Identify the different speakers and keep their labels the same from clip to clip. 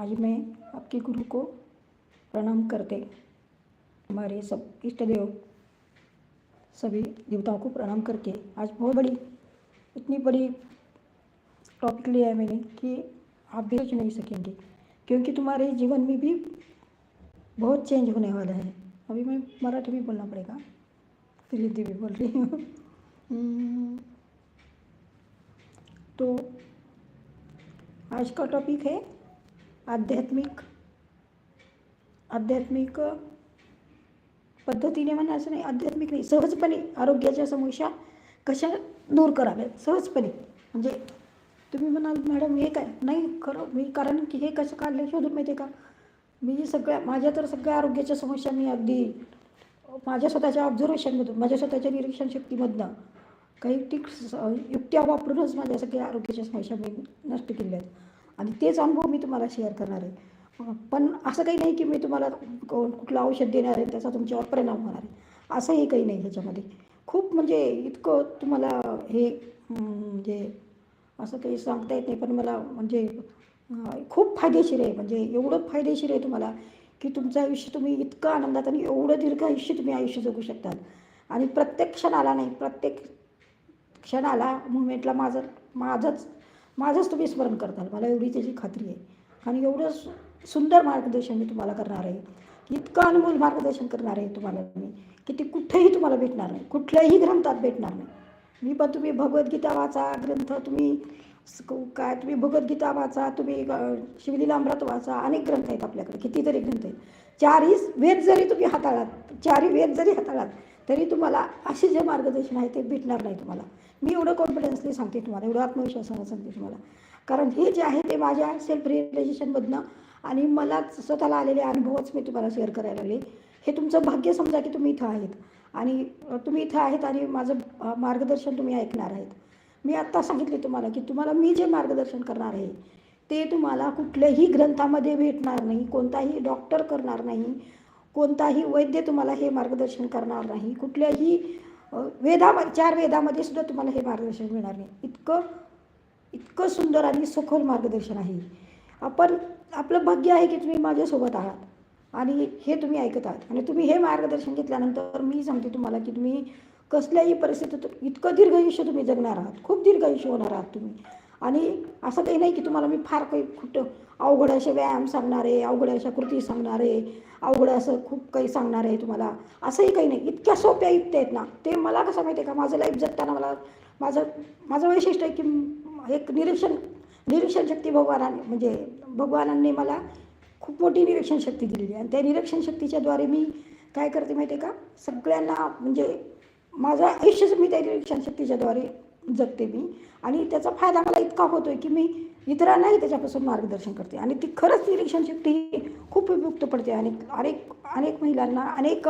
Speaker 1: आज मैं आपके गुरु को प्रणाम करते हमारे सब इष्ट देव सभी देवताओं को प्रणाम करके आज बहुत बड़ी इतनी बड़ी टॉपिक लिया है मैंने कि आप भी सोच नहीं सकेंगे क्योंकि तुम्हारे जीवन में भी बहुत चेंज होने वाला है। अभी मैं मराठी में बोलना पड़ेगा फिर हिंदी भी बोल रही हूँ। हम्म, तो आज का टॉपिक है आध्यात्मिक आध्यात्मिक पद्धतीने म्हणायचं नाही आध्यात्मिक नाही सहजपणे आरोग्याच्या समस्या कशा दूर कराव्यात? सहजपणे. म्हणजे तुम्ही म्हणाल मॅडम हे काय? नाही खरं मी कारण की हे कसं काढलं शोधून माहिती आहे का? मी सगळ्या माझ्या तर सगळ्या आरोग्याच्या समस्या मी अगदी माझ्या स्वतःच्या ऑब्झर्वेशनमधून माझ्या स्वतःच्या निरीक्षण शक्तीमधनं काही टिक्स युक्त्या वापरूनच माझ्या सगळ्या आरोग्याच्या समस्या मी नष्ट केल्या आहेत आणि तेच अनुभव मी तुम्हाला शेअर करणार आहे. पण असं काही नाही की मी तुम्हाला कुठलं औषध देणार आहे त्याचा तुमच्यावर परिणाम होणार आहे. असंही काही नाही ह्याच्यामध्ये. खूप म्हणजे इतकं तुम्हाला हे म्हणजे असं काही सांगता येत नाही पण मला म्हणजे खूप फायदेशीर आहे. म्हणजे एवढं फायदेशीर आहे तुम्हाला की तुमचं आयुष्य तुम्ही इतकं आनंदात आणि एवढं दीर्घ आयुष्य तुम्ही आयुष्य जगू शकतात. आणि प्रत्येक क्षणाला नाही प्रत्येक क्षणाला मुवमेंटला माझं माझंच माझंच तुम्ही स्मरण करताल. मला एवढी त्याची खात्री आहे. आणि एवढं सु सुंदर मार्गदर्शन मी तुम्हाला करणार आहे. इतकं अनमोल मार्गदर्शन करणार आहे तुम्हाला मी की ते कुठेही तुम्हाला भेटणार नाही. कुठल्याही ग्रंथात भेटणार नाही. मी पण तुम्ही भगवद्गीता वाचा ग्रंथ तुम्ही क- काय तुम्ही भगवद्गीता वाचा तुम्ही शिवलीलामृत वाचा अनेक ग्रंथ आहेत आपल्याकडे कितीतरी ग्रंथ आहेत. चारही वेद जरी तुम्ही हाताळात चारही वेद जरी हाताळात तरी तुम्हाला असे जे मार्गदर्शन आहे ते भेटणार नाही तुम्हाला. मी एवढं कॉन्फिडन्सली सांगते तुम्हाला एवढं आत्मविश्वासानं सांगते तुम्हाला. कारण हे जे आहे ते माझ्या सेल्फ रिअलायझेशनमधनं आणि मला स्वतःला आलेले अनुभवच मी तुम्हाला शेअर करायला लागले. हे तुमचं भाग्य समजा की तुम्ही इथं आहेत. आणि तुम्ही इथं आहेत आणि माझं मार्गदर्शन तुम्ही ऐकणार आहेत. मी आत्ता सांगितले तुम्हाला की तुम्हाला मी जे मार्गदर्शन करणार आहे ते तुम्हाला कुठल्याही ग्रंथामध्ये भेटणार नाही कोणताही डॉक्टर करणार नाही कोणताही वैद्य तुम्हाला हे मार्गदर्शन करणार नाही कुठल्याही वेदामध्ये चार वेदामध्ये सुद्धा तुम्हाला हे मार्गदर्शन मिळणार नाही. इतकं इतकं सुंदर आणि सखोल मार्गदर्शन आहे आपण आपलं भाग्य आहे की तुम्ही माझ्यासोबत आहात आणि हे तुम्ही ऐकत आहात. आणि तुम्ही हे मार्गदर्शन घेतल्यानंतर मी सांगते तुम्हाला की तुम्ही कसल्याही परिस्थितीत इतकं दीर्घ आयुष्य तुम्ही जगणार आहात. खूप दीर्घ आयुष्य होणार आहात तुम्ही. आणि असं काही नाही की तुम्हाला मी फार काही कुठं अवघड असे व्यायाम सांगणार आहे अवघड अशा कृती सांगणार आहे अवघड असं खूप काही सांगणार आहे तुम्हाला. असंही काही नाही. इतक्या सोप्या युक्त्या आहेत ना. ते मला कसं माहिती आहे का? माझं लाईफ जगताना मला माझं माझं वैशिष्ट्य आहे की एक निरीक्षण निरीक्षण शक्ती भगवानाने म्हणजे भगवानांनी मला खूप मोठी निरीक्षण शक्ती दिलेली आहे. आणि त्या निरीक्षण शक्तीच्याद्वारे मी काय करते माहिती आहे का? सगळ्यांना म्हणजे माझं आयुष्यच मी त्या निरीक्षण शक्तीच्याद्वारे जगते मी. आणि त्याचा फायदा मला इतका होतो आहे की मी इतरांनाही त्याच्यापासून मार्गदर्शन करते. आणि ती खरंच निरीक्षण शक्ती ही खूप उपयुक्त पडते. आणि अनेक अनेक महिलांना अनेक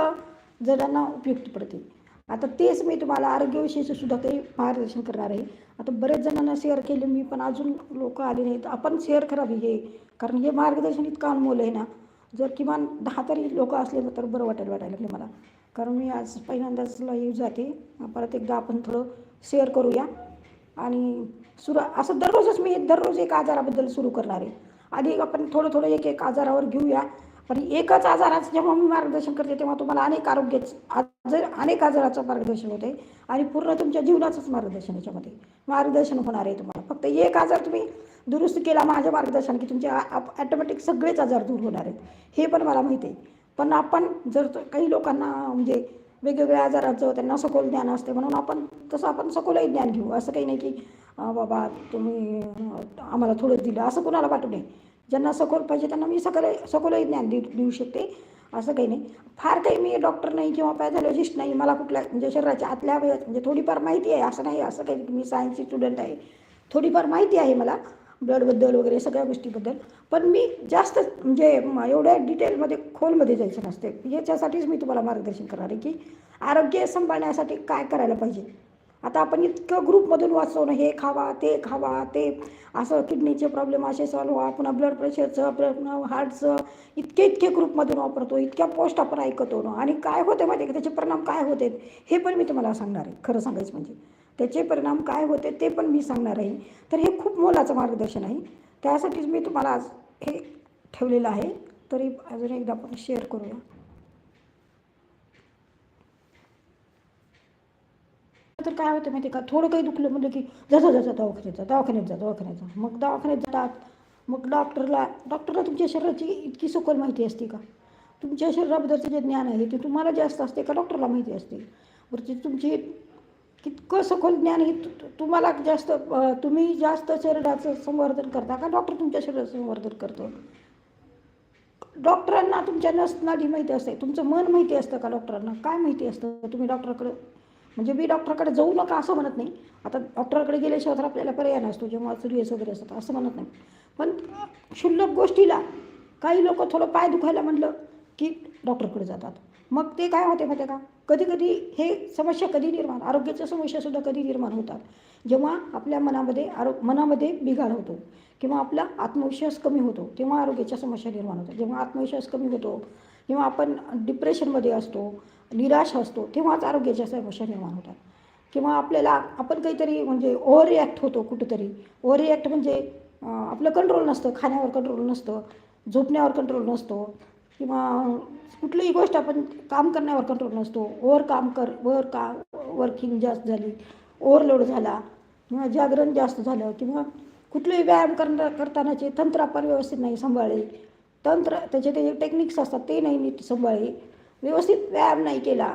Speaker 1: जणांना उपयुक्त पडते. आता तेच मी तुम्हाला आरोग्याविषयीचं सुद्धा काही मार्गदर्शन करणार आहे. आता बरेच जणांना शेअर केले मी पण अजून लोक आले नाहीत. आपण शेअर करावी हे. कारण हे मार्गदर्शन इतकं अनमोल आहे ना. जर किमान दहा तरी लोक असले तर बरं वाटायला वाटायला लागले मला. कारण मी आज पहिल्यांदाच लाईव्ह जाते. परत एकदा आपण थोडं शेअर करूया. आणि सुरू असं दररोजच मी दररोज एक आजाराबद्दल सुरू करणार आहे. आधी आपण थोडं थोडं एक एक आजारावर घेऊया. पण एकच आजाराचं जेव्हा मी मार्गदर्शन करते तेव्हा तुम्हाला अनेक आरोग्याचं आजार अनेक आजाराचं मार्गदर्शन होते. आणि पूर्ण तुमच्या जीवनाचंच मार्गदर्शन याच्यामध्ये. मार्गदर्शन होणार आहे तुम्हाला. फक्त एक आजार तुम्ही दुरुस्त केला माझ्या मार्गदर्शन की तुमचे ॲटोमॅटिक सगळेच आजार दूर होणार आहेत. हे पण मला माहिती आहे. पण आपण जर काही लोकांना म्हणजे वेगवेगळ्या आजाराचं त्यांना सखोल ज्ञान असते. म्हणून आपण तसं आपण सखोलही ज्ञान घेऊ. असं काही नाही की बाबा तुम्ही आम्हाला थोडं दिलं. असं कोणाला वाटू नये. ज्यांना सखोल पाहिजे त्यांना मी सगळे सखोलही ज्ञान देऊ देऊ शकते. असं काही नाही. फार काही मी डॉक्टर नाही किंवा पॅथॉलॉजिस्ट नाही. मला कुठल्या म्हणजे शरीराच्या आतल्या वेळेत म्हणजे थोडीफार माहिती आहे. असं नाही असं काही मी सायन्सची स्टुडंट आहे. थोडीफार माहिती आहे मला. ब्लडबद्दल वगैरे सगळ्या गोष्टीबद्दल. पण मी जास्त म्हणजे एवढ्या डिटेलमध्ये खोलमध्ये जायचं नसते. याच्यासाठीच मी तुम्हाला मार्गदर्शन करणार आहे की आरोग्य सांभाळण्यासाठी काय करायला पाहिजे. आता आपण इतकं ग्रुपमधून वाचवणं हे खावा ते खावा ते असं किडनीचे प्रॉब्लेम असे सॉल्व व्हा पुन्हा ब्लड प्रेशरचं पुन्हा हार्टचं इतके इतके ग्रुपमधून वापरतो इतक्या पोस्ट आपण ऐकतो ना. आणि काय होते माहिती आहे का? त्याचे परिणाम काय होते? हे पण मी तुम्हाला सांगणार आहे. खरं सांगायचं म्हणजे. त्याचे परिणाम काय होते ते पण मी सांगणार आहे. तर हे खूप मोलाचं मार्गदर्शन आहे. त्यासाठीच मी तुम्हाला आज हे ठेवलेलं आहे. तरी अजून एकदा आपण शेअर करूया. तर काय होतं माहिती आहे का? थोडं काही दुखलं म्हणलं की जसं जसं दवाखान्यात जा दवाखान्यात जा दवाखान्यात जा. मग दवाखान्यात जातात. मग डॉक्टरला डॉक्टरला तुमच्या शरीराची इतकी सखोल माहिती असते का? तुमच्या शरीराबद्दलचं जे ज्ञान आहे ते तुम्हाला जास्त असते का डॉक्टरला माहिती असते? बरं ते तुमची कितकं सखोल ज्ञान हे तुम्हाला जास्त तुम्ही जास्त शरीराचं संवर्धन करता का? डॉक्टर तुमच्या शरीराचं संवर्धन करतो. डॉक्टरांना तुमच्या नस नाडी माहिती असते. तुमचं मन माहिती असतं का डॉक्टरांना काय माहिती असतं? तुम्ही डॉक्टरकडे म्हणजे मी डॉक्टरकडे जाऊ नका असं म्हणत नाही. आता डॉक्टरकडे गेल्याशिवाय तर आपल्याला पर्याय नसतो. जेव्हा सिरियस वगैरे असतात असं म्हणत नाही. पण क्षुल्लक गोष्टीला काही लोक थोडं पाय दुखायला म्हणलं की डॉक्टरकडे जातात. मग ते काय होते माहिती आहे का? कधी कधी हे समस्या कधी निर्माण आरोग्याच्या समस्यासुद्धा कधी निर्माण होतात. जेव्हा आपल्या मनामध्ये आरो मनामध्ये बिघाड होतो किंवा आपला आत्मविश्वास कमी होतो तेव्हा आरोग्याच्या समस्या निर्माण होतात. जेव्हा आत्मविश्वास कमी होतो किंवा आपण डिप्रेशनमध्ये असतो निराश असतो तेव्हाच आरोग्याच्या समस्या निर्माण होतात. किंवा आपल्याला आपण काहीतरी म्हणजे ओव्हर रिॲक्ट होतो कुठंतरी. ओव्हर रिॲक्ट म्हणजे आपलं कंट्रोल नसतं खाण्यावर कंट्रोल नसतं झोपण्यावर कंट्रोल नसतो. किंवा कुठलीही गोष्ट आपण काम करण्यावर कंट्रोल नसतो. ओव्हर काम कर वर का वर्किंग जास्त झाली ओव्हरलोड झाला किंवा जागरण जास्त झालं किंवा कुठलेही व्यायाम करणं करतानाचे तंत्र आपण व्यवस्थित नाही सांभाळले तंत्र त्याचे ते टेक्निक्स असतात ते नाही नीट सांभाळले व्यवस्थित व्यायाम नाही केला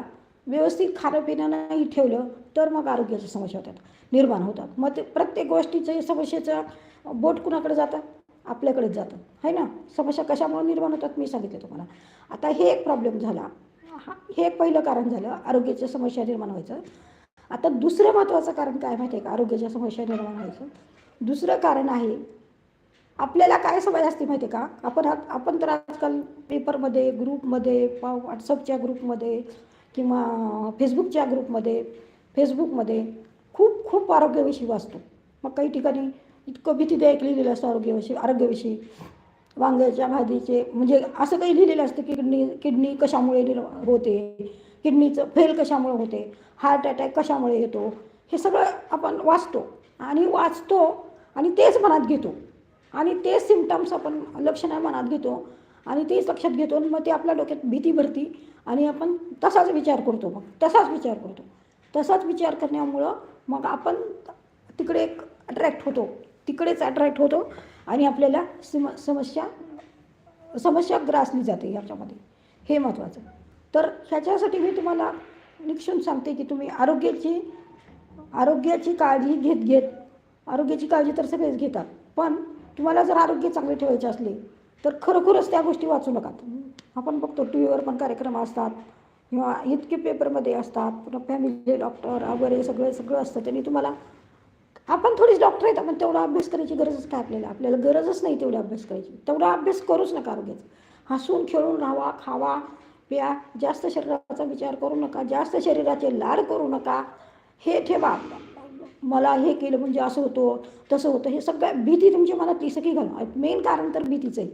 Speaker 1: व्यवस्थित खाणं पिणं नाही ठेवलं तर मग आरोग्याच्या समस्या होतात निर्माण होतात. मग ते प्रत्येक गोष्टीचं समस्येचं बोट कुणाकडे जातं? आपल्याकडेच जातं. है ना? समस्या कशामुळे निर्माण होतात? मी सांगितलं तुम्हाला. आता हे एक प्रॉब्लेम झाला. हा हे एक पहिलं कारण झालं. आरोग्याच्या समस्या निर्माण व्हायचं. आता दुसरं महत्त्वाचं कारण काय माहिती आहे का? आरोग्याच्या समस्या निर्माण व्हायचं. दुसरं कारण आहे आपल्याला काय सवय असते माहिती आहे का? आपण आपण तर आजकाल पेपरमध्ये ग्रुपमध्ये पा व्हॉट्सअपच्या ग्रुपमध्ये किंवा फेसबुकच्या ग्रुपमध्ये फेसबुकमध्ये खूप खूप आरोग्याविषयी वाचतो. मग काही ठिकाणी इतकं भीतीदायक लिहिलेलं असतं आरोग्याविषयी आरोग्याविषयी. वांग्याच्या भाजीचे म्हणजे असं काही लिहिलेलं असतं की किडनी किडनी कशामुळे होते? किडनीचं फेल कशामुळे होते? हार्ट अटॅक कशामुळे येतो? हे सगळं आपण वाचतो आणि वाचतो आणि तेच मनात घेतो. आणि तेच सिमटम्स आपण लक्षणं मनात घेतो आणि तेच लक्षात घेतो आणि मग ते आपल्या डोक्यात भीती भरती आणि आपण तसाच विचार करतो मग. तसाच विचार करतो. तसाच विचार करण्यामुळं मग आपण तिकडे एक अट्रॅक्ट होतो. तिकडेच अट्रॅक्ट होतो आणि आपल्याला सम समस्या समस्या ग्रासली जाते ह्याच्यामध्ये हे महत्त्वाचं तर ह्याच्यासाठी मी तुम्हाला निक्षून सांगते की तुम्ही आरोग्याची आरोग्याची काळजी घेत घेत आरोग्याची काळजी तर सगळेच घेतात पण तुम्हाला जर आरोग्य चांगले ठेवायचे असले तर खरोखरच त्या गोष्टी वाचू नका. आपण बघतो टी व्हीवर पण कार्यक्रम असतात किंवा इतके पेपरमध्ये असतात पुन्हा फॅमिली डॉक्टर वगैरे सगळं सगळं असतं त्यांनी तुम्हाला आपण थोडीच डॉक्टर आहेत आपण तेवढा अभ्यास करायची गरजच काय आपल्याला? आपल्याला गरजच नाही तेवढा अभ्यास करायची. तेवढा अभ्यास करूच नका आरोग्याचा. हसून खेळून राहावा खावा प्या जास्त शरीराचा विचार करू नका जास्त शरीराचे लाड करू नका. हे ठेवा. मला हे केलं म्हणजे असं होतं तसं होतं. हे सगळ्या भीती तुमच्या मनात सगळी घालून मेन कारण तर भीतीचं आहे.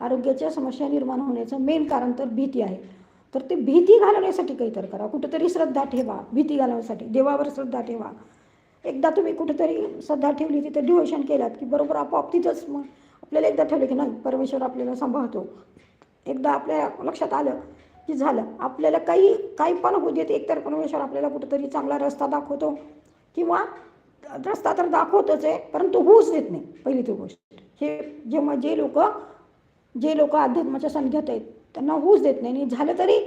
Speaker 1: आरोग्याच्या समस्या निर्माण होण्याचं मेन कारण तर भीती आहे. तर ते भीती घालवण्यासाठी काहीतरी करा. कुठंतरी श्रद्धा ठेवा. भीती घालवण्यासाठी. देवावर श्रद्धा ठेवा. एकदा तुम्ही कुठेतरी श्रद्धा ठेवली तिथे डिव्होशन केलात की बरोबर आपोआप तिथंच मग आपल्याला एकदा ठेवलं की नाही परमेश्वर आपल्याला सांभाळतो. एकदा आपल्या लक्षात आलं की झालं. आपल्याला काही काही पण होऊ देत एकतर परमेश्वर आपल्याला कुठेतरी चांगला रस्ता दाखवतो किंवा रस्ता तर दाखवतच आहे परंतु होऊच देत नाही पहिली ती गोष्ट. हे जेव्हा जे लोक जे लोक अध्यात्माच्या संध्यात आहेत त्यांना होऊच देत नाही आणि झालं तरी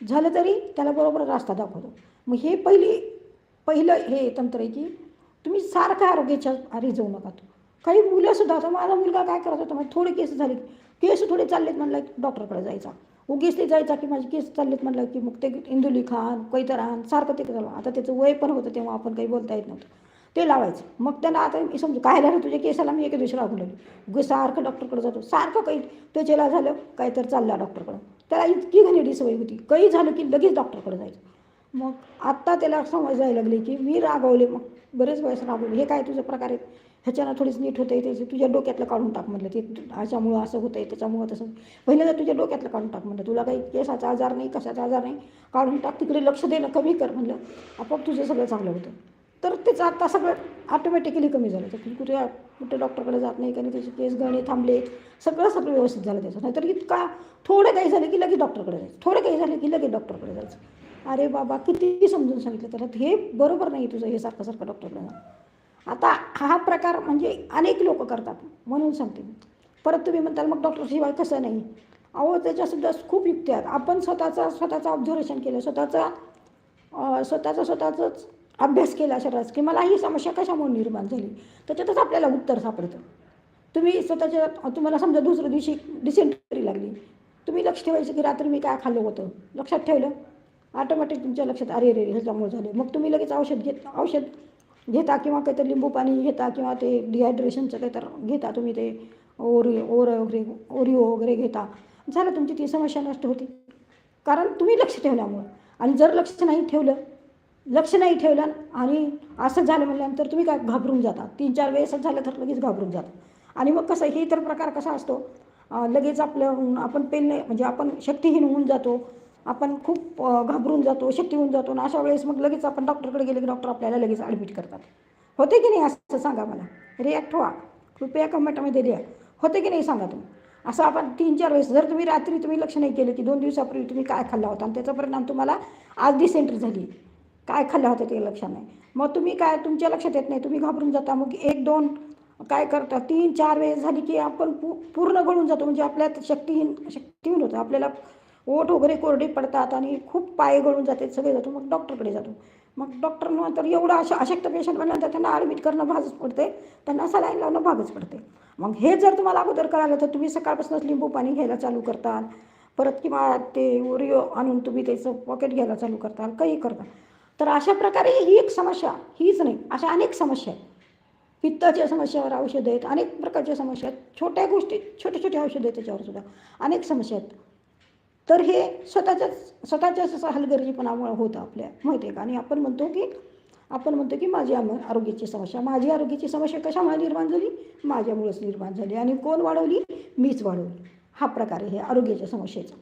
Speaker 1: झालं तरी त्याला बरोबर रस्ता दाखवतो. मग हे पहिली पहिलं हे तंत्र आहे की तुम्ही सारखं आरोग्याच्या आधी जाऊ नका तो. काही मुलंसुद्धा आता माझा मुलगा काय करत होता म्हणजे थोडे केस झाले. केस थोडे चाललेत म्हणलं की डॉक्टरकडे जायचा. उगीसले जायचा की माझे केस चाललेत म्हणलं की मग ते इंदुली खान कैतरान आण सारखं ते झालं. आता त्याचं वय पण होतं तेव्हा आपण काही बोलता येत नव्हतं. ते लावायचं. मग त्यांना आता मी समजू काय झालं तुझ्या केसाला? मी एका दिवशी लागून लागली सारखं डॉक्टरकडे जातो. सारखं काही त्याच्याला झालं काय तर चालला डॉक्टरकडं. त्याला इतकी घाणेरडी सवय होती. काही झालं की लगेच डॉक्टरकडे जायचं. मग आत्ता त्याला समज जायला लागली की मी रागवले मग बरेच वेळेस रागवले. हे काय तुझं प्रकार आहे? ह्याच्यानं थोडीच नीट होतं आहे त्याचं तुझ्या डोक्यातलं काढून टाक म्हटलं ते. ह्याच्यामुळं असं होतं आहे त्याच्यामुळं तसं. पहिल्यांदा तुझ्या डोक्यातलं काढून टाक म्हणलं. तुला काही केसाचा आजार नाही कशाचा आजार नाही काढून टाक. तिकडे लक्ष देणं कमी कर म्हणलं. आपोआप तुझं सगळं चांगलं होतं. तर त्याचं आत्ता सगळं ऑटोमॅटिकली कमी झालं. तर तुम्ही कुठे कुठे डॉक्टरकडे जात नाही कारण त्याचे केस गळणे थांबले. सगळं सगळं व्यवस्थित झालं त्याचं. नाहीतर इतका थोडं काही झालं की लगेच डॉक्टरकडे जायचं. थोडं काही झालं की लगेच डॉक्टरकडे जायचं. अरे बाबा किती समजून सांगितलं त्याला हे बरोबर नाही तुझं हे सारखं सारखं डॉक्टरला आता हा प्रकार म्हणजे अनेक लोक करतात म्हणून सांगते परत तुम्ही म्हणताल मग डॉक्टरशिवाय कसं नाही? अहो त्याच्यासुद्धा खूप युक्ती आहेत. आपण स्वतःचा स्वतःचं ऑब्झर्वेशन केलं स्वतःचा स्वतःचा स्वतःचाच अभ्यास केला शरीराचा की मला ही समस्या कशामुळे निर्माण झाली? त्याच्यातच आपल्याला उत्तर सापडतं. तुम्ही स्वतःच्या तुम्हाला समजा दुसऱ्या दिवशी डिसेंट्री लागली. तुम्ही लक्ष ठेवायचं की रात्री मी काय खाल्लं होतं? लक्षात ठेवलं? ऑटोमॅटिक तुमच्या लक्षात अरे रे ह्याच्यामुळे झाले. मग तुम्ही लगेच औषध घेत औषध घेता किंवा काहीतरी लिंबू पाणी घेता किंवा ते डिहायड्रेशनचं काहीतरी घेता तुम्ही ते ओरिओ ओर वगैरे ओरिओ वगैरे घेता. झालं तुमची ती समस्या नष्ट होती. कारण तुम्ही लक्ष ठेवल्यामुळं. आणि जर लक्ष नाही ठेवलं लक्ष नाही ठेवलं आणि असं झालं म्हणल्यानंतर तुम्ही काय घाबरून जाता. तीन चार वेळेस झालं तर लगेच घाबरून जाता. आणि मग कसं हे तर प्रकार कसा असतो? लगेच आपलं आपण पेन म्हणजे आपण शक्तिहीन होऊन जातो. आपण खूप घाबरून जातो शक्ती होऊन जातो. आणि अशा वेळेस मग लगेच आपण डॉक्टरकडे गेले की डॉक्टर आपल्याला लगेच ॲडमिट करतात. होते की नाही असं सांगा मला? रिॲक्ट व्हा. कृपया कमेंटमध्ये द्या होते की नाही सांगा तुम्ही? असं आपण तीन चार वेळेस जर तुम्ही रात्री तुम्ही लक्ष नाही केलं की दोन दिवसापूर्वी तुम्ही काय खाल्ला होता? आणि त्याचा परिणाम तुम्हाला आज डिसेंट्री झाली. काय खाल्लं होतं ते लक्षात नाही. मग तुम्ही काय तुमच्या लक्षात येत नाही. तुम्ही घाबरून जाता. मग एक दोन काय करता? तीन चार वेळेस झाली की आपण पू पूर्ण गळून जातो. म्हणजे आपल्यात शक्तीहीन शक्तीहीन होतं. आपल्याला ओठ वगैरे कोरडे पडतात आणि खूप पाय गळून जाते सगळे जातो. मग डॉक्टरकडे जातो. मग डॉक्टर तर एवढं अशा अशक्त पेशंट बनल्यानंतर त्यांना ॲडमिट करणं भागच पडते त्यांना सलाईन लावणं भागच पडते मग हे जर तुम्हाला अगोदर करायला तर तुम्ही सकाळपासूनच लिंबू पाणी घ्यायला चालू करताल. परत किंवा ते ओरिओ आणून तुम्ही त्याचं पॉकेट घ्यायला चालू करताल. काही करता तर अशा प्रकारे ही एक समस्या हीच नाही. अशा अनेक समस्या आहेत. पित्ताच्या समस्यावर औषधं आहेत. अनेक प्रकारच्या समस्या आहेत. छोट्या गोष्टी छोट्या छोट्या औषधं आहेत त्याच्यावर सुद्धा. अनेक समस्या आहेत. तर हे स्वतःच्याच स्वतःच्याच असं हलगर्जीपणामुळे होतं आपल्या माहिती आहे का? आणि आपण म्हणतो की आपण म्हणतो की माझी आम आरोग्याची समस्या माझी आरोग्याची समस्या कशामुळे निर्माण झाली? माझ्यामुळेच निर्माण झाली. आणि कोण वाढवली? मीच वाढवली. हा प्रकार आहे हे आरोग्याच्या समस्येचा.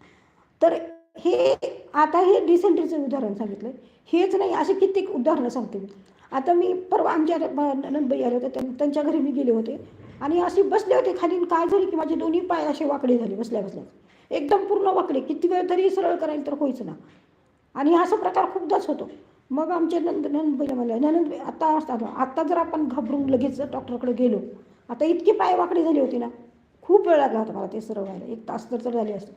Speaker 1: तर हे आता हे डिसेंट्रीचं उदाहरण सांगितलं हेच नाही असे कित्येक उदाहरणं सांगते मी. आता मी परवा आमच्या नंदबाई आले होते त्यांच्या घरी मी गेले होते. आणि असे बसले होते खाली. काय झाले की माझे दोन्ही पाय असे वाकडे झाले बसल्या बसल्या एकदम पूर्ण वाकडे. किती वेळ तरी सरळ करायला तर होईच ना. आणि असा प्रकार खूपदाच होतो. मग आमचे नंद नंदबाईला म्हणले नंद आता असतात आत्ता जर आपण घाबरून लगेच डॉक्टरकडे गेलो आता इतकी पाय वाकडे झाली होती ना. खूप वेळ लागला होता मला ते सरळ व्हायला. एक तास तर तर झाले असते.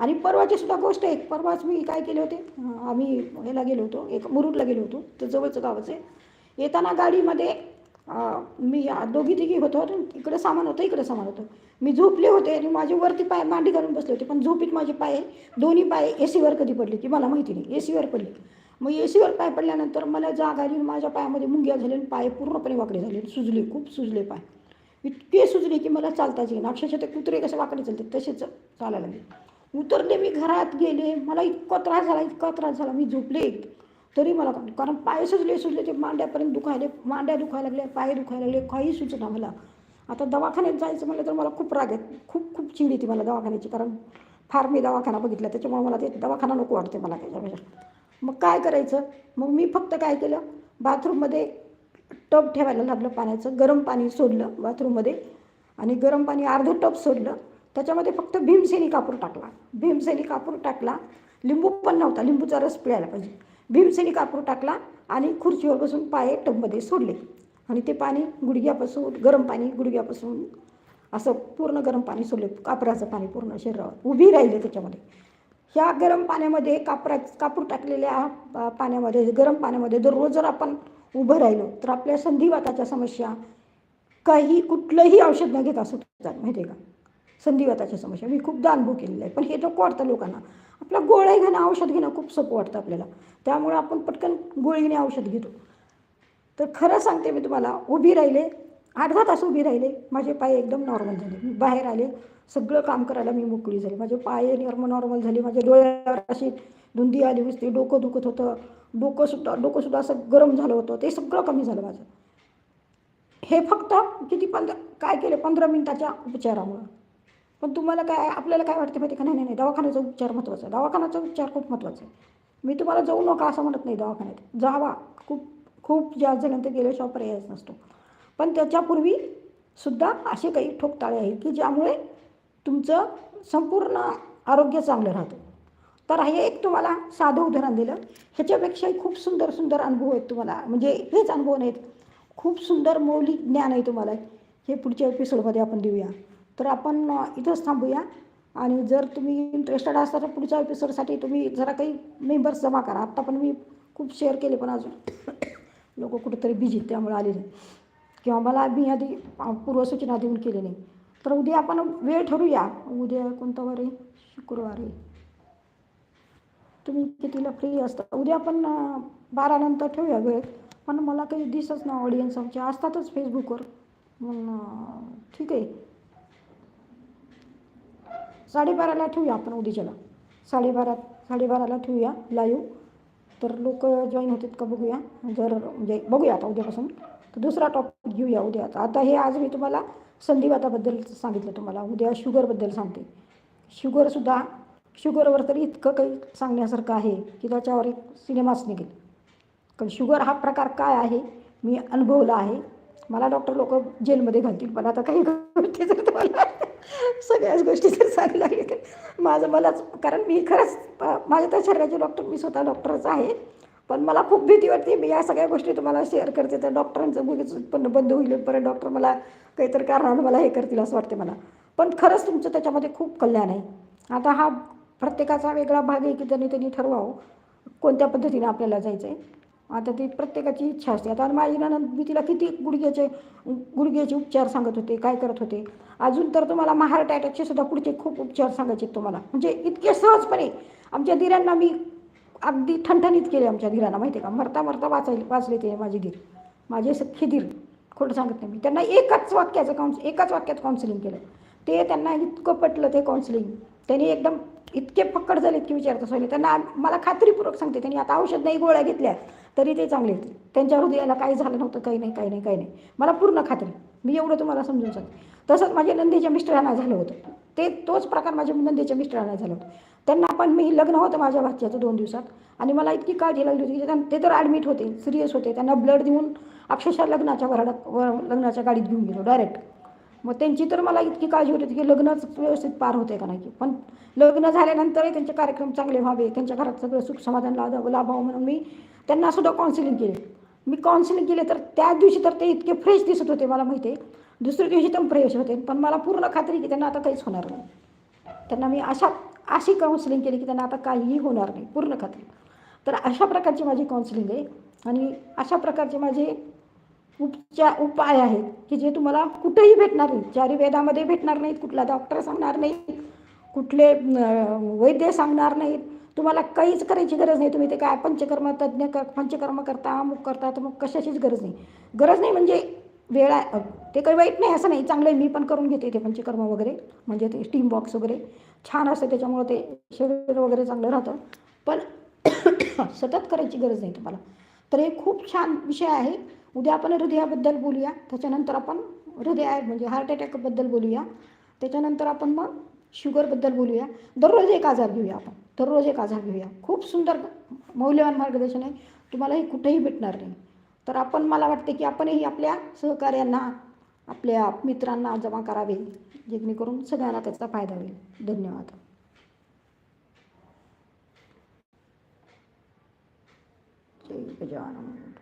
Speaker 1: आणि परवाची सुद्धा गोष्ट आहे. परवाच मी काय केले होते? आम्ही ह्याला गेलो होतो एक मुरुडला गेलो होतो तर जवळचं गावाचं आहे. येताना गाडीमध्ये मी दोघी तिघी होतो इकडं सामान होतं इकडं सामान होतं. मी झोपले होते आणि माझे वरती पाय मांडी घालून बसले होते पण झोपीत माझे पाय दोन्ही पाय ए सीवर कधी पडले की मला माहिती नाही ए सीवर पडले. मग ए सीवर पाय पडल्यानंतर मला जाग आली माझ्या पायामध्ये मुंग्या झाले आणि पाय पूर्णपणे वाकडे झाले सुजले खूप सुजले पाय. इतके सुजले की मला चालताच येईन. अक्षरशः ते कुत्रे कसे वाकडे चालते तसेच चालायला लागले. उतरले मी घरात गेले. मला इतका त्रास झाला इतका त्रास झाला. मी झोपले. तरी मला कारण पाय सुचले सुचले ते मांड्यापर्यंत दुखायले मांड्या दुखायला लागल्या पाय दुखायला लागले काही सुचना मला. आता दवाखान्यात जायचं म्हणलं तर मला खूप राग आहे खूप खूप चिड येते मला दवाखान्याची. कारण फार मी दवाखाना बघितला त्याच्यामुळे मला ते दवाखाना नको वाटते मला त्याच्यापेक्षा. मग काय करायचं? मग मी फक्त काय केलं? बाथरूममध्ये टब ठेवायला लागलं पाण्याचं गरम पाणी सोडलं बाथरूममध्ये. आणि गरम पाणी अर्धं टब सोडलं. त्याच्यामध्ये फक्त भीमसेनी कापूर टाकला. भीमसेनी कापूर टाकला. लिंबू पण नव्हता लिंबूचा रस पिळायला पाहिजे. भीमसेनी कापूर टाकला आणि खुर्चीवर बसून पाय टबमध्ये सोडले. आणि ते पाणी गुडघ्यापासून गरम पाणी गुडघ्यापासून असं पूर्ण गरम पाणी सोडले. कापराचं पाणी पूर्ण शरीरावर उभी राहिले त्याच्यामध्ये. ह्या गरम पाण्यामध्ये कापरा कापूर टाकलेल्या पाण्यामध्ये गरम पाण्यामध्ये दररोज जर आपण उभं राहिलो तर आपल्या संधिवाताच्या समस्या काही कुठलंही औषध न घेता सुटतात माहिती आहे का? संधिवाताच्या समस्या. मी खूपदा अनुभव केलेला आहे. पण हे नको वाटतं लोकांना आपल्या गोळ्या घेणं औषध घेणं खूप सोपं वाटतं आपल्याला. त्यामुळं आपण पटकन गोळी घेणे औषध घेतो. तर खरं सांगते मी तुम्हाला उभी राहिले अर्धा तास उभी राहिले माझे पाय एकदम नॉर्मल झाले. मी बाहेर आले सगळं काम करायला मी मोकळी झाली. माझे पाय नॉर्मल नॉर्मल झाले माझ्या डोळ्यावर अशी धुंदी आली होती डोकं दुखत होतं. डोकंसुद्धा डोकंसुद्धा असं गरम झालं होतं. ते सगळं कमी झालं माझं. हे फक्त किती पंधरा काय केलं पंधरा मिनटाच्या उपचारामुळं पण तुम्हाला काय आपल्याला काय वाटते माहिती का? नाही नाही नाही, दवाखान्याचा उपचार महत्त्वाचा आहे. दवाखान्याचा उपचार खूप महत्त्वाचा आहे. मी तुम्हाला जाऊ नका असं म्हणत नाही दवाखान्यात. जावा. खूप खूप जास्त झालं गेल्याशिवाय पर्यायच नसतो. पण त्याच्यापूर्वी सुद्धा असे काही ठोकताळे आहेत की ज्यामुळे तुमचं संपूर्ण आरोग्य चांगलं राहतं. तर हे एक तुम्हाला साधं उदाहरण दिलं. ह्याच्यापेक्षाही खूप सुंदर सुंदर अनुभव आहेत तुम्हाला. म्हणजे हेच अनुभव नाहीत. खूप सुंदर मौलिक ज्ञान आहे तुम्हाला. हे पुढच्या एपिसोडमध्ये आपण देऊया. तर आपण इथंच थांबूया. आणि जर तुम्ही इंटरेस्टेड असाल तर पुढच्या एपिसोडसाठी तुम्ही जरा काही मेंबर्स जमा करा. आत्ता पण मी खूप शेअर केले पण अजून. लोक कुठेतरी बिजी त्यामुळे आलेले किंवा मला मी आधी पूर्वसूचना देऊन केली नाही. तर उद्या आपण वेळ ठरवूया. उद्या कोणता वार आहे? शुक्रवार आहे. तुम्ही कितीला फ्री असता? उद्या आपण बारानंतर ठेवूया वेळ. पण मला काही दिसच ना ऑडियन्स आमचे असतातच फेसबुकवर म्हणून ठीक आहे. साडेबाराला ठेवूया आपण उद्याच्याला साडेबारा साडेबाराला ठेवूया. लाईव्ह तर लोक जॉईन होतात का बघूया. जर म्हणजे बघूया आता उद्यापासून. तर दुसरा टॉपिक घेऊया उद्या. आता आता हे आज मी तुम्हाला संधिवाताबद्दल सांगितलं तुम्हाला. उद्या शुगरबद्दल सांगते. शुगरसुद्धा शुगरवर तर इतकं काही सांगण्यासारखं आहे की त्याच्यावर एक सिनेमाच निघेल. कारण शुगर हा प्रकार काय आहे? मी अनुभवला आहे. मला डॉक्टर लोक जेलमध्ये घालतील. पण आता काही गोष्टी जर तुम्हाला सगळ्याच गोष्टी जर सांगू लागले तर. माझं मलाच कारण मी खरंच माझ्या तर शरीराचे डॉक्टर मी स्वतः डॉक्टरच आहे. पण मला खूप भीती वाटते मी या सगळ्या गोष्टी तुम्हाला शेअर करते. तर डॉक्टरांचं मुलीच उत्पन्न बंद होईल परत डॉक्टर मला काहीतरी कारणानं मला हे करतील असं वाटते मला. पण खरंच तुमचं त्याच्यामध्ये खूप कल्याण आहे. आता हा प्रत्येकाचा वेगळा भाग आहे की त्यांनी त्यांनी ठरवावं. कोणत्या पद्धतीने आपल्याला जायचं आहे आता ती प्रत्येकाची इच्छा असते. आता माझी ननंद मी तिला किती गुडघ्याचे गुडघ्याचे उपचार सांगत होते काय करत होते. अजून तर तुम्हाला महार्ट अटॅकचे सुद्धा पुढचे खूप उपचार सांगायचे आहेत तुम्हाला. म्हणजे इतके सहजपणे आमच्या धीरांना मी अगदी ठणठणीत केले आमच्या धीरांना माहिती आहे का? मरता मरता वाचायले वाचले ते माझे धीर. माझे सख्खे धीर. खोटं सांगत नाही मी. त्यांना एकाच वाक्याचं काउन्स एकाच वाक्यात काउन्सिलिंग केलं. ते त्यांना इतकं पटलं ते काउन्सिलिंग त्यांनी एकदम इतके फक्कड झालेत की विचारता सोयले त्यांना मला खात्रीपूर्वक सांगते त्यांनी आता औषध नाही गोळ्या घेतल्या तरी ते चांगले आहेत. त्यांच्या हृदयाला काही झालं नव्हतं काही नाही काही नाही काही नाही. मला पूर्ण खात्री मी एवढं तुम्हाला समजून सांगते. तसंच माझ्या नंदीच्या मिस्टरांना झालं होतं. ते तोच प्रकार माझ्या नंदीच्या मिस्टरांना झालं होतं. त्यांना पण मी लग्न होतं माझ्या भाच्याचं दोन दिवसात. आणि मला इतकी काळजी लागली होती की ते तर ॲडमिट होते सिरियस होते. त्यांना ब्लड देऊन अक्षरशः लग्नाच्या वराडात लग्नाच्या गाडीत घेऊन गेलो डायरेक्ट मग त्यांची तर मला इतकी काळजी होती की लग्नच व्यवस्थित पार होते का नाही की. पण लग्न झाल्यानंतरही त्यांचे कार्यक्रम चांगले व्हावे त्यांच्या घरात सगळं सुख समाधान लाभ लाभावं म्हणून मी त्यांना सुद्धा काउन्सिलिंग केले. मी काउन्सिलिंग केले तर त्या दिवशी तर ते इतके फ्रेश दिसत होते मला माहिती आहे. दुसऱ्या दिवशी तर फ्रेश होते. पण मला पूर्ण खात्री की त्यांना आता काहीच होणार नाही. त्यांना मी अशा अशी काउन्सिलिंग केली की त्यांना आता काहीही होणार नाही. पूर्ण खात्री. तर अशा प्रकारची माझी काउन्सिलिंग आहे. आणि अशा प्रकारचे माझे उपचार उपाय आहेत की जे तुम्हाला कुठेही भेटणार नाही. चारी वेदामध्ये भेटणार नाहीत कुठला डॉक्टर सांगणार नाही कुठले वैद्य सांगणार नाहीत. तुम्हाला काहीच करायची गरज नाही. तुम्ही ते काय पंचकर्म तज्ज्ञ क पंचकर्म करता अमुक करता तर मग कशाचीच गरज नाही. गरज नाही म्हणजे वेळ ते काही वाईट नाही असं नाही. चांगलं आहे मी पण करून घेते ते पंचकर्म वगैरे म्हणजे ते स्टीम बॉक्स वगैरे. छान असतं त्याच्यामुळं ते शरीर वगैरे चांगलं राहतं. पण सतत करायची गरज नाही तुम्हाला. तर हे खूप छान विषय आहे. उद्या आपण हृदयाबद्दल बोलूया. त्याच्यानंतर आपण हृदय म्हणजे हार्ट अटॅकबद्दल बोलूया. त्याच्यानंतर आपण मग शुगरबद्दल बोलूया. दररोज एक आजार घेऊया आपण. दररोज एक आजार घेऊया. खूप सुंदर मौल्यवान मार्गदर्शन आहे. तुम्हाला हे कुठेही भेटणार नाही. तर आपण मला वाटते की आपणही आपल्या सहकार्यांना आपल्या मित्रांना जमा करावे जेणेकरून सगळ्यांना त्याचा फायदा होईल. धन्यवाद. જય ગજાનંદ